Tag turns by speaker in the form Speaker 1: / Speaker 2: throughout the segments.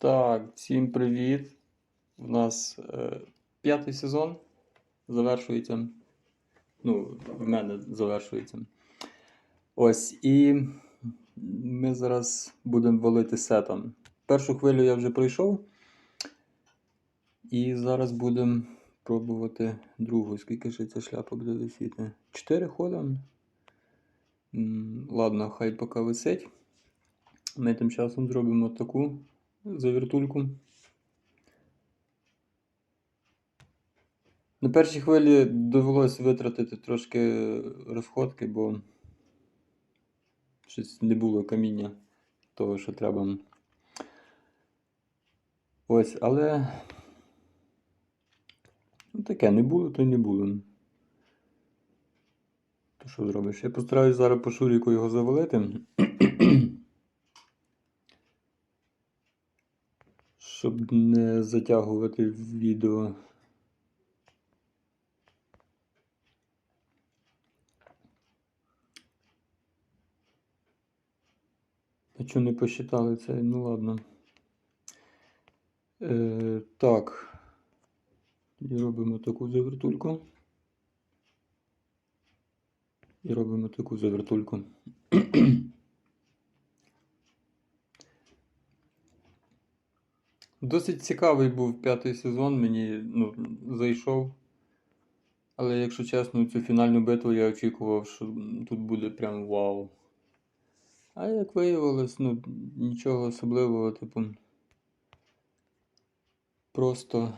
Speaker 1: Так, всім привіт. У нас е, п'ятий сезон завершується. Ну, в мене завершується. Ось, і ми зараз будемо валити сетом. Першу хвилю я вже пройшов. І зараз будемо пробувати другу. Скільки ж ця шляпа буде висіти? Чотири хода. Ладно, хай поки висить. Ми тим часом зробимо таку завіртульку. На першій хвилі довелося витратити трошки розходки, бо щось не було каміння того, що треба. Ось, але ну, таке не було, то й не було. То що зробиш? Я постараюсь зараз по шуріку його завалити. Щоб не затягувати відео. А чого не посчитали це? Ну ладно. Е, так. І робимо таку завертульку. І робимо таку завертульку. Досить цікавий був п'ятий сезон, мені ну, зайшов. Але якщо чесно, цю фінальну битву я очікував, що тут буде прям вау. А як виявилось, ну, нічого особливого, типу. Просто.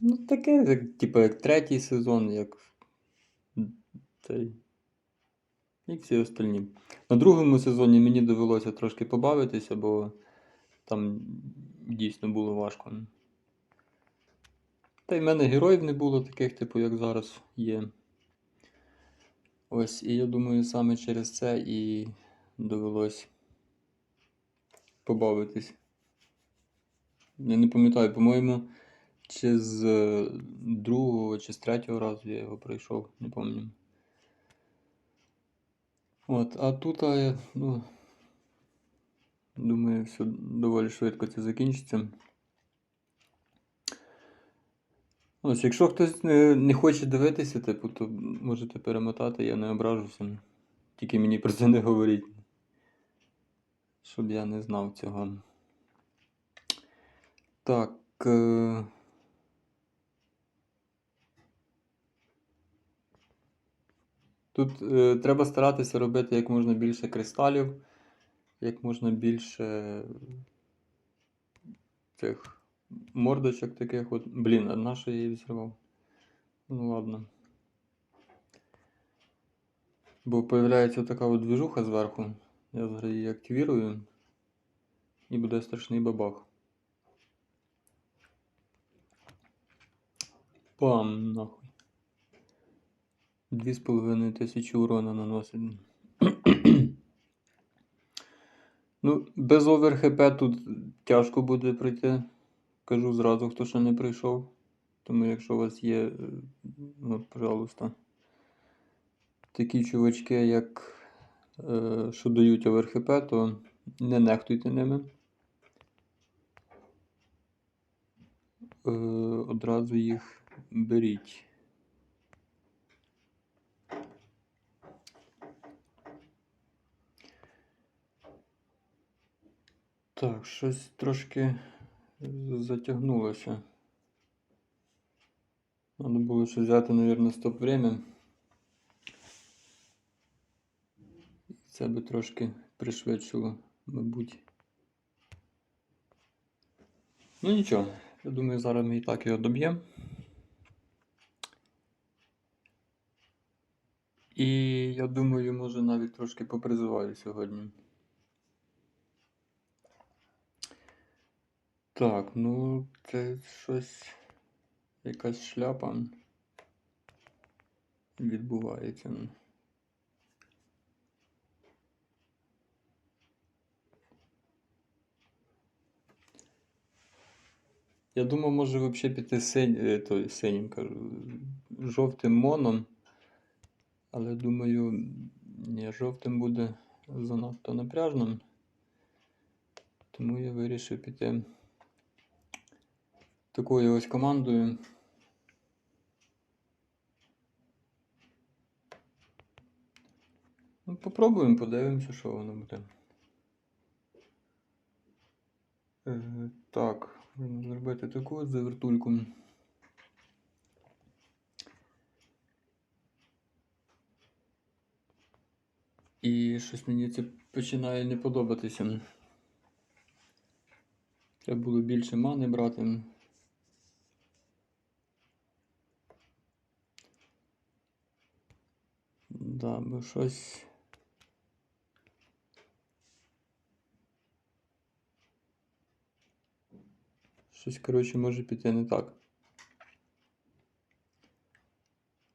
Speaker 1: Ну, таке, як, типу, як третій сезон, як цей. Як всі остальні. На другому сезоні мені довелося трошки побавитися, бо там дійсно було важко. Та й в мене героїв не було таких, типу, як зараз є. Ось, і я думаю, саме через це і довелось побавитись. Я не пам'ятаю, по-моєму, чи з е, другого, чи з третього разу я його пройшов, не пам'ятаю. От, а тут, ну, думаю, все доволі швидко це закінчиться. Ось, якщо хтось не, не хоче дивитися, типу, то можете перемотати, я не ображуся. Тільки мені про це не говоріть. Щоб я не знав цього. Так. Е... Тут е, треба старатися робити як можна більше кристалів, як можна більше цих мордочок таких от. Блін, а на що я її відсривав? Ну ладно. Бо появляється така от движуха зверху. Я зараз її активірую. І буде страшний бабах. Пам, нахуй. Дві з половиною тисячі урона наносить. Ну, без овер ХП тут тяжко буде пройти. Кажу зразу, хто ще не прийшов. Тому якщо у вас є, е, ну, пожалуйста, такі чувачки, як е, що дають ОверХП, то не нехтуйте ними. Е, одразу їх беріть. Так, щось трошки затягнулося. Надо було ще взяти, мабуть, стоп время. Це би трошки пришвидшило, мабуть. Ну нічого, я думаю, зараз ми і так його доб'ємо. І я думаю, може навіть трошки попризиваю сьогодні. Так, ну це щось якась шляпа відбувається. Я думав, може взагалі піти синь, е, той синім кажу, жовтим моном. Але думаю, ні, жовтим буде занадто напряжним. Тому я вирішив піти такою ось командою. Ну, попробуємо, подивимося, що воно буде. Е, так, можна зробити таку завертульку. І щось мені це починає не подобатися. Треба було більше мани брати. Да, бо щось. Щось, коротше, може піти не так.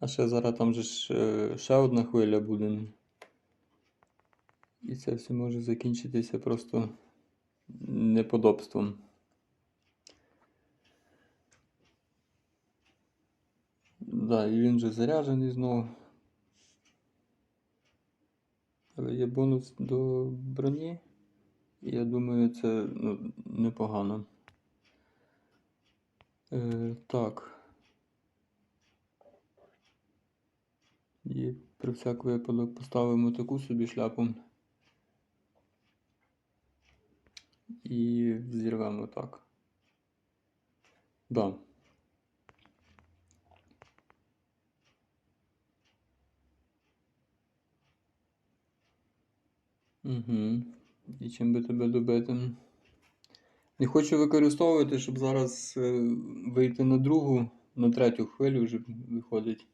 Speaker 1: А ще зараз там же ж е, ще одна хвиля буде. І це все може закінчитися просто неподобством. Да, і він вже заряджений знову. Але є бонус до броні. Я думаю, це ну, непогано. Е, так. І при всяк випадок поставимо таку собі шляпу. І зірвемо так. Да. Угу. І чим би тебе добити? Не хочу використовувати, щоб зараз е, вийти на другу, на третю хвилю вже виходить.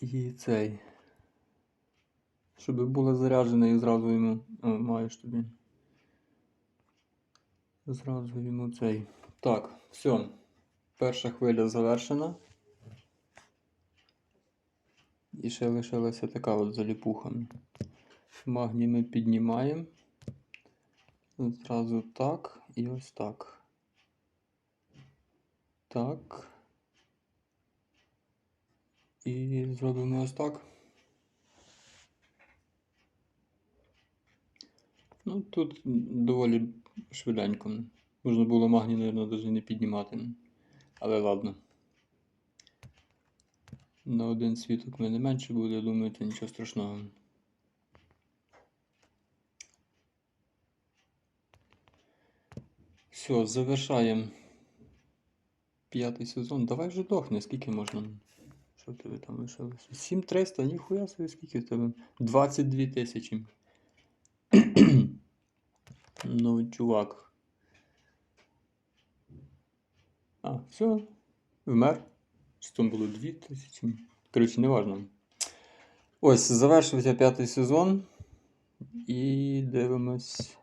Speaker 1: І цей. Щоб була заряджена і зразу йому. О, маєш тобі. Зразу йому цей. Так, все. Перша хвиля завершена. І ще лишилася така от заліпуха. Магній ми піднімаємо. Зразу так і ось так. Так. І зробимо ось так. Ну, тут доволі швиденько. Можна було магній, мабуть, навіть не піднімати. Але ладно. На один світок в мене менше буде, думаю, це нічого страшного. Все, завершаємо п'ятий сезон. Давай вже дохне, скільки можна. Що тебе там лишилося? 7300, ніхуя собі, скільки тебе? 22 тисячі. ну, чувак. А, все. Вмер. Чи там було 2 тисячі? Коротше, не важно. Ось, завершився п'ятий сезон. І дивимось.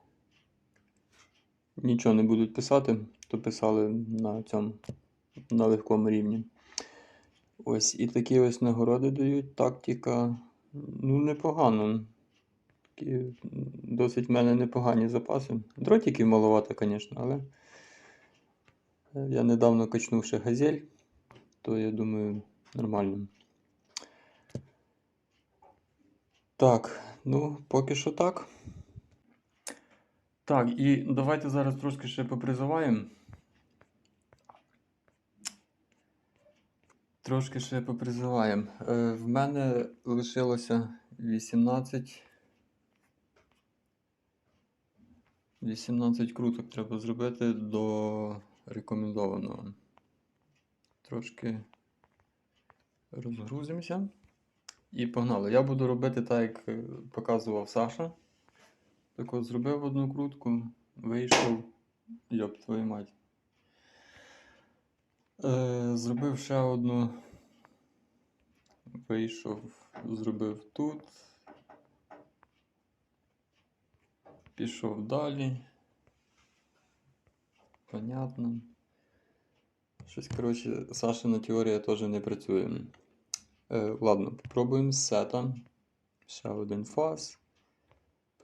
Speaker 1: Нічого не будуть писати, то писали на цьому на легкому рівні. Ось і такі ось нагороди дають. Тактика. Ну, непогано. Такі досить в мене непогані запаси. Дротиків маловато, звісно, але я недавно качнув ще газель, то я думаю, нормально. Так, ну, поки що так. Так, і давайте зараз трошки ще попризиваємо. Трошки ще попризиваємо. Е, в мене лишилося 18. 18 круток треба зробити до рекомендованого. Трошки розгрузимося. І погнали. Я буду робити так, як е, показував Саша. Так от зробив одну крутку, вийшов, йоп твою мать. Е, зробив ще одну. Вийшов, зробив тут. Пішов далі. Понятно. Щось, коротше, Сашина теорія теж не працює. Е, ладно, попробуємо з сета. Ще один фаз.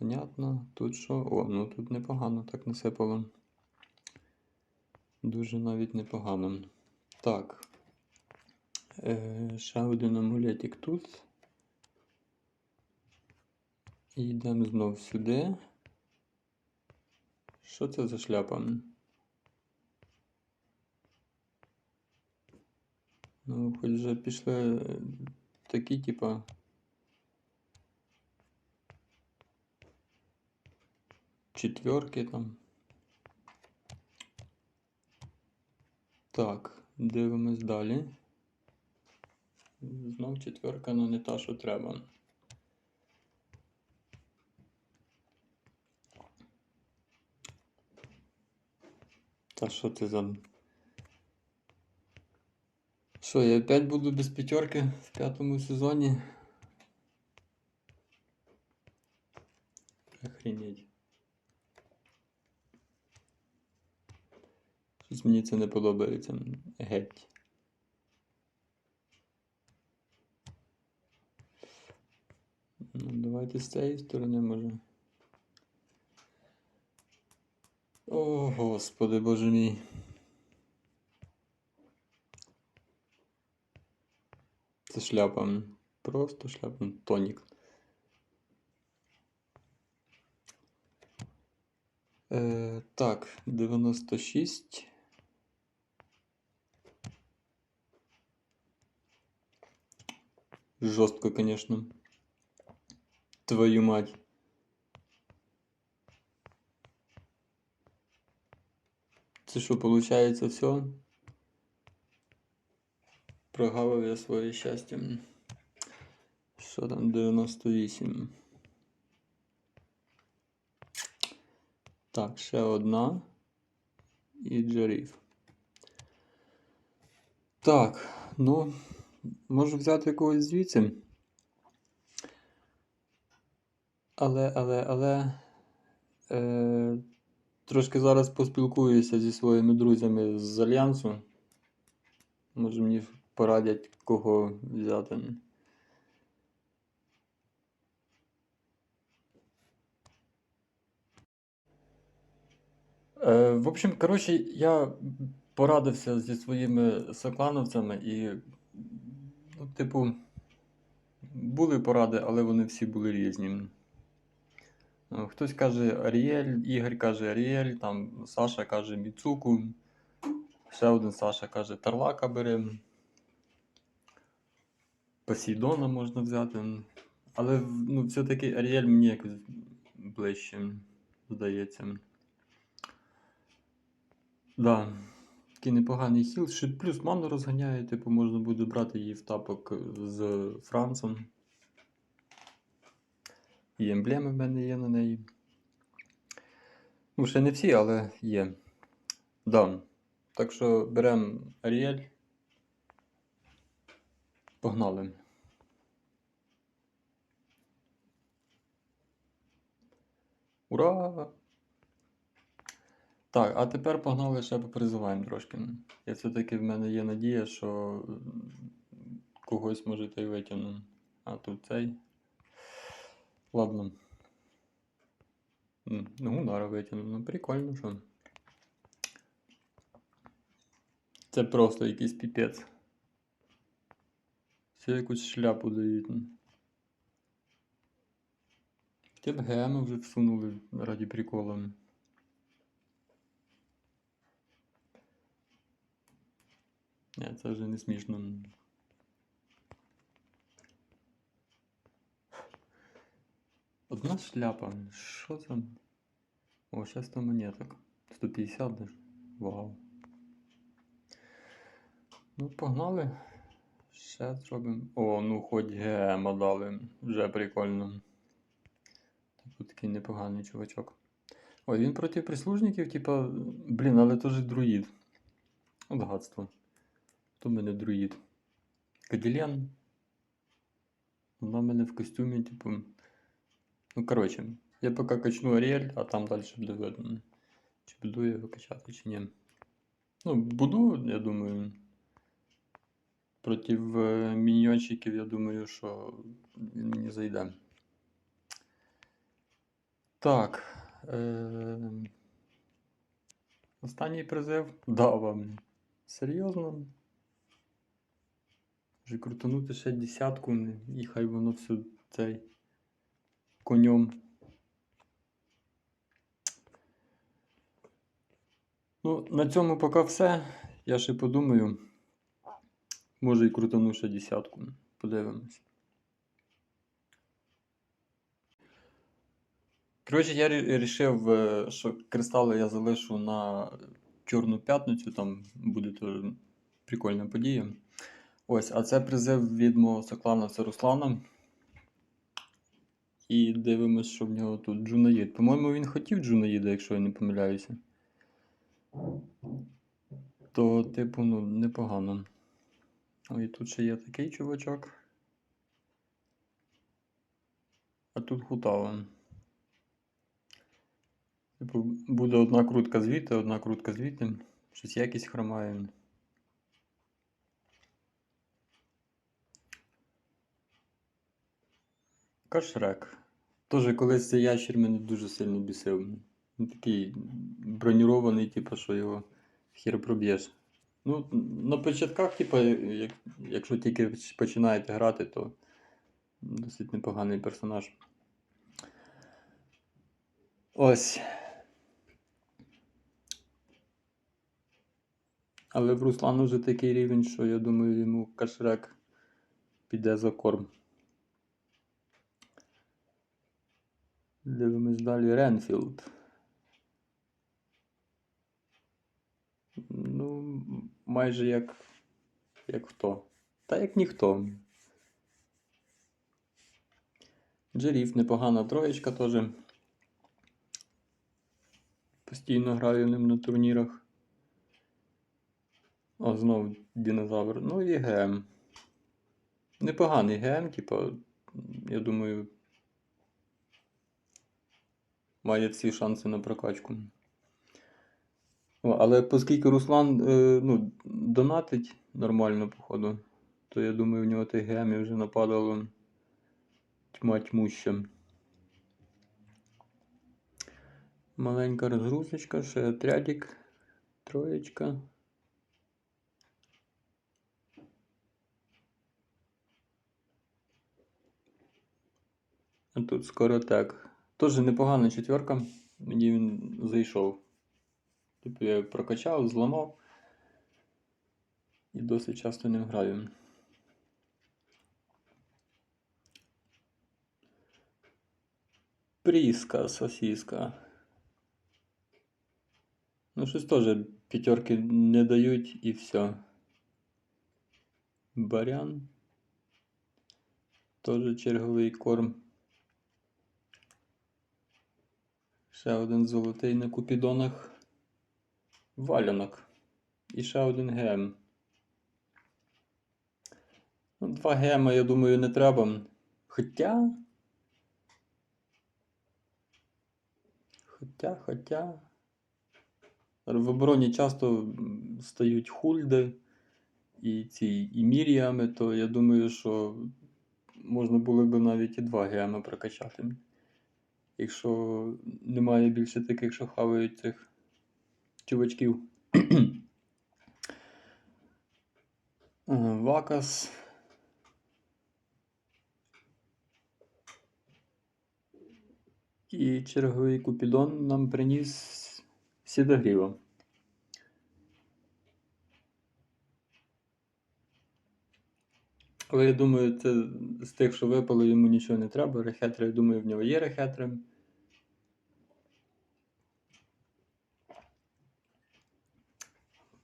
Speaker 1: Понятно, тут що? О, ну тут непогано так насипало. Дуже навіть непогано. Так. Е, Ще один амулетик тут. І йдемо знову сюди. Що це за шляпа? Ну, хоч вже пішли е, такі, типа. Четверки там. Так, дивимось далі. Знов четверка, але не та, що треба. Та що ти за. Що, я опять буду без п'ятерки в п'ятому сезоні? Охренеть. Щось мені це не подобається. Геть. Ну, давайте з цієї сторони може. О, господи, боже мій. Це шляпа. Просто шляпа. Тонік. Е, так, 96. Жорстко, конечно. Твою мать. Це що, получається все? Прогавив я своє щастя. Що там 98? Так, ще одна. І джарів. Так, ну, можу взяти якогось звідси. Але, але, але. Е, трошки зараз поспілкуюся зі своїми друзями з Альянсу. Може мені порадять, кого взяти. Е, в общем, коротше, я порадився зі своїми соклановцями і, ну, типу, були поради, але вони всі були різні. Е, Хтось каже Аріель, Ігор каже Аріель, там Саша каже Міцуку, ще один Саша каже Тарлака бери. Посейдона можна взяти. Але ну, все-таки Аріель мені якось ближче, здається. Да. Такий непоганий хіл. Ще плюс ману розганяє, типу, можна буде брати її в тапок з Францем. І емблеми в мене є на неї. Ну, ще не всі, але є. Да. Так що беремо Аріель. Погнали. Ура! Так, а тепер погнали ще попризиваємо трошки. Я все-таки в мене є надія, що когось може та й витягну. А тут цей. Ладно. Ну, Гунара витягну. Ну, прикольно, що. Це просто якийсь піпець. Все якусь шляпу дають. Хоча б ГМ вже всунули раді приколу. Ні, це вже не смішно. Одна шляпа. Що це? О, зараз там монеток. 150 даже. Вау. Ну, погнали. Ще зробимо. О, ну хоч гема дали. Вже прикольно. Типу такий непоганий чувачок. Ой, він проти прислужників, типа, блін, але теж друїд. От гадство. То в мене друїд. Каділен. Вона в мене в костюмі, типу. Ну, коротше, я поки качну Аріель, а там далі буде видно. Чи буду я його качати, чи ні. Ну, буду, я думаю. Проти е, міньйончиків, я думаю, що він мені зайде. Так. Е... Останній призив дав вам. Серйозно? Вже крутанути ще десятку, і хай воно все цей конем. Ну, на цьому поки все. Я ще подумаю. Може і крутану ще десятку. Подивимось. Коротше, я вирішив, що кристали я залишу на Чорну п'ятницю, там буде теж прикольна подія. Ось, а це призив від мого соклановця Руслана. І дивимось, що в нього тут Джунаїд. По-моєму, він хотів Джунаїда, якщо я не помиляюся. То, типу, ну, непогано. Ой, тут ще є такий чувачок. А тут Хутава. Типу, буде одна крутка звідти, одна крутка звідти. Щось якість хромає. Кашрек. Тоже колись цей ящір мене дуже сильно бісив. Він такий бронірований, типу, що його хір проб'єш. Ну, на початках, типу, як, якщо тільки починаєте грати, то досить непоганий персонаж. Ось. Але в Руслану вже такий рівень, що я думаю, йому кашрек піде за корм. Дивимось далі Ренфілд. Ну, майже як. як хто. Та як ніхто. Джеріф непогана троєчка теж. Постійно граю ним на турнірах. О, знову динозавр. Ну і ГМ. Непоганий ГМ, типу, я думаю, має всі шанси на прокачку. Але оскільки Руслан е, ну, донатить нормально, походу, то я думаю, в нього тих гемів вже нападало тьма тьмуща. Маленька розгрузочка, ще отрядик, троєчка. А тут скоротек. Теж непогана четверка. Мені він зайшов. Типу я прокачав, зламав і досить часто ним граю. Пріска, сосіска. Ну, щось теж п'ятерки не дають і все. Барян. Теж черговий корм. Ще один золотий на купідонах. Валянок. І ще один ГМ. Ну, два гема, я думаю, не треба. Хоча. Хоча, хоча. В обороні часто стають хульди і ці і міріями, то я думаю, що можна було б навіть і два гема прокачати. Якщо немає більше таких, що хавають цих чувачків. Вакас. І черговий купідон нам приніс сідогріва. Але я думаю, це з тих, що випало, йому нічого не треба. Рехетри, я думаю, в нього є рехетри.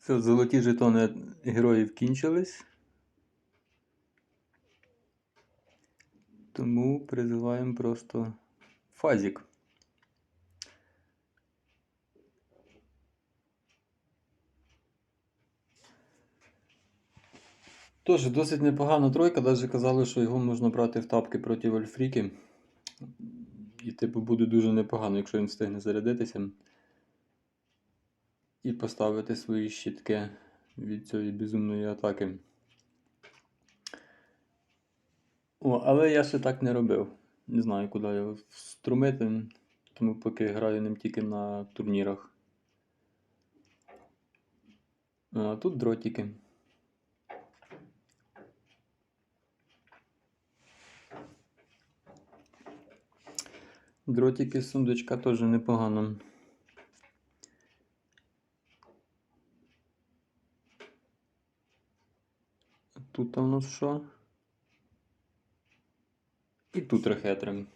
Speaker 1: Все, золоті жетони героїв кінчились. Тому призиваємо просто фазік. Тож, досить непогана тройка, навіть казали, що його можна брати в тапки проти Вольфріки. І, типу, буде дуже непогано, якщо він встигне зарядитися. І поставити свої щитки від цієї безумної атаки. О, але я ще так не робив. Не знаю, куди його струмити, тому поки граю ним тільки на турнірах. А тут дротики. Дротики з сундучка теж непогано. Тут у нас що? І тут рехетрим.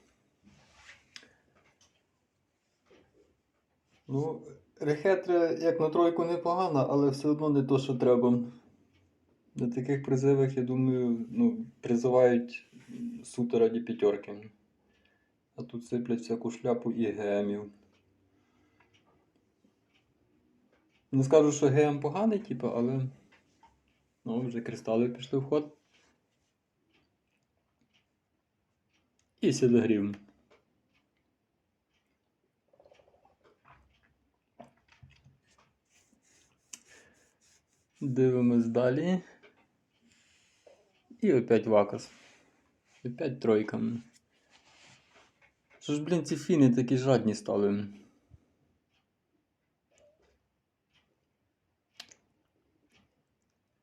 Speaker 1: Ну, рехетра як на тройку непогана, але все одно не то, що треба. На таких призивах, я думаю, ну, призивають суто раді п'ятерки. А тут сиплять всяку шляпу і гемів. Не скажу, що ГМ поганий, типу, але. Ну, вже кристали пішли в ход. І сідогрів. Дивимось далі. І опять вакас. Опять тройка. Що ж, блін, ці фіни такі жадні стали.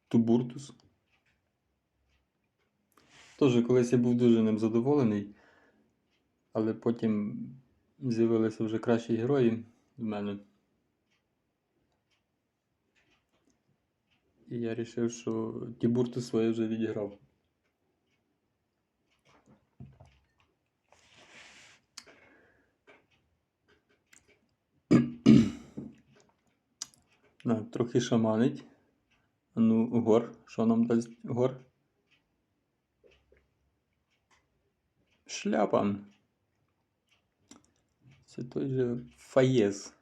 Speaker 1: Тубуртус. Тоже колись я був дуже ним задоволений, але потім з'явилися вже кращі герої в мене. І я вирішив, що Тібуртус своє вже відіграв. Трохи шаманить. Ну, гор. Що нам дасть гор? Шляпа. Це той же Фаєз.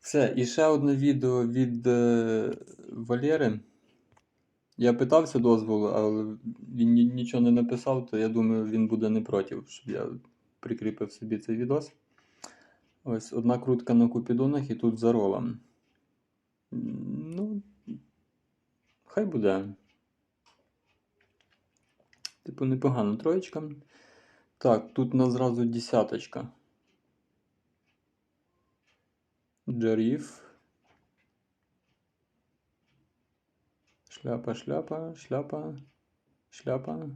Speaker 1: Все, і ще одне відео від е, Валєри. Я питався дозволу, але він нічого не написав, то я думаю, він буде не проти, щоб я прикріпив собі цей відос. Ось одна крутка на купідонах і тут за ролом. Ну, хай буде. Типу, непогана троєчка. Так, тут у нас зразу десяточка. Джаріф. Шляпа, шляпа, шляпа, шляпа.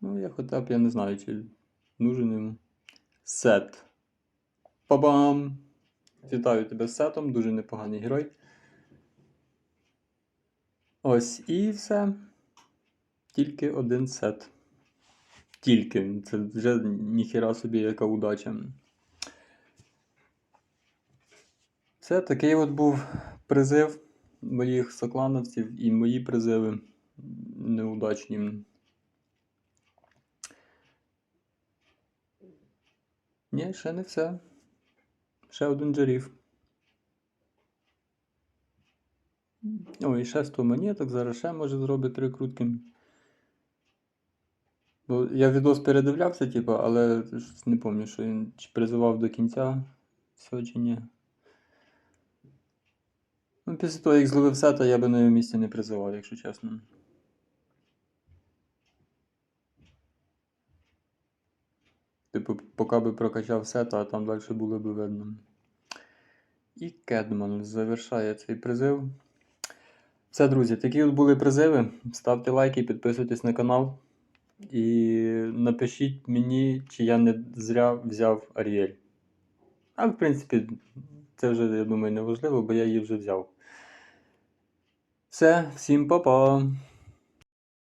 Speaker 1: Ну, я хоча б, я не знаю, чи нужен йому. Сет. Па-бам! Вітаю тебе з сетом, дуже непоганий герой. Ось і все. Тільки один сет. Тільки. Це вже ніхіра собі яка удача. Все, такий от був призив моїх соклановців і мої призиви неудачні. Ні, ще не все. Ще один джарів. О, і ще 100 монеток, зараз ще може зробити три крутки. Бо я відос передивлявся, типу, але не пам'ятаю, що він чи призивав до кінця все чи ні. Ну, після того, як зловив сета, я би на його місці не призивав, якщо чесно. Типу, поки би прокачав сета, а там далі було би видно. І Кедман завершає цей призив. Все, друзі, такі от були призиви. Ставте лайки, підписуйтесь на канал. І напишіть мені, чи я не зря взяв Аріель. А в принципі, це вже, я думаю, не важливо, бо я її вже взяв. Все, всім па-па!